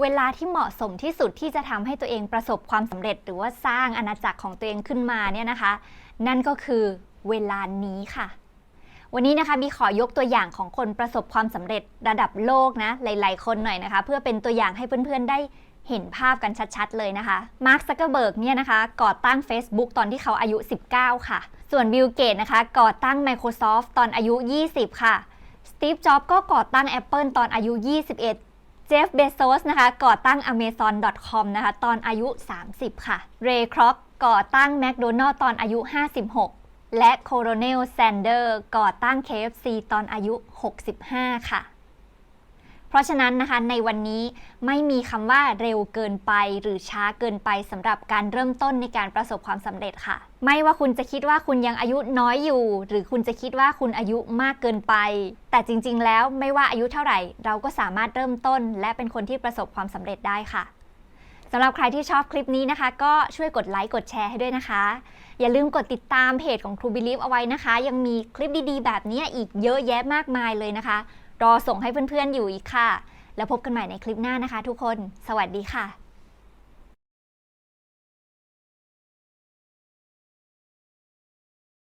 เวลาที่เหมาะสมที่สุดที่จะทำให้ตัวเองประสบความสำเร็จ หรือว่าสร้างอาณาจักรของตัวเองขึ้นมาเนี่ยนะคะ นั่นก็คือเวลานี้ค่ะ วันนี้นะคะมีขอยกตัวอย่างของคนประสบความสำเร็จระดับโลกนะหลาย ๆ คนหน่อยนะคะ เพื่อเป็นตัวอย่างให้เพื่อนๆได้เห็นภาพกันชัด ๆ เลยนะคะ มาร์คซักเกอร์เบิร์กเนี่ยนะคะ ก่อตั้ง Facebook ตอนที่เขาอายุ 19 ค่ะ ส่วนบิลเกตนะคะ ก่อตั้ง Microsoft ตอนอายุ 20 ค่ะ สตีฟ จ็อบก็ก่อตั้ง Apple ตอนอายุ 21 เจฟเบโซสนะคะก่อตั้ง Amazon.com นะคะตอนอายุ 30 ค่ะ เรย์ครอกก่อตั้ง McDonald ตอนอายุ 56 และโคโรเนลแซนเดอร์ก่อตั้ง KFC ตอนอายุ 65 ค่ะ เพราะฉะนั้นนะคะในวันนี้ไม่มีคำว่าเร็วเกินไป หรือช้าเกินไปสำหรับการเริ่มต้นในการประสบความสำเร็จค่ะ ไม่ว่าคุณจะคิดว่าคุณยังอายุน้อยอยู่ หรือคุณจะคิดว่าคุณอายุมากเกินไป แต่จริง ๆ แล้วไม่ว่าอายุเท่าไหร่ เราก็สามารถเริ่มต้น และเป็นคนที่ประสบความสำเร็จได้ค่ะสำหรับใครที่ชอบคลิปนี้นะคะ ก็ช่วยกดไลค์กดแชร์ให้ด้วยนะคะ อย่าลืมกดติดตามเพจของ True Believe เอาไว้นะคะ ยังมีคลิปดีๆ แบบนี้อีกเยอะแยะมากมายเลยนะคะ รอส่งให้เพื่อนๆอยู่อีกค่ะ แล้วพบกันใหม่ในคลิปหน้านะคะ ทุกคน สวัสดีค่ะ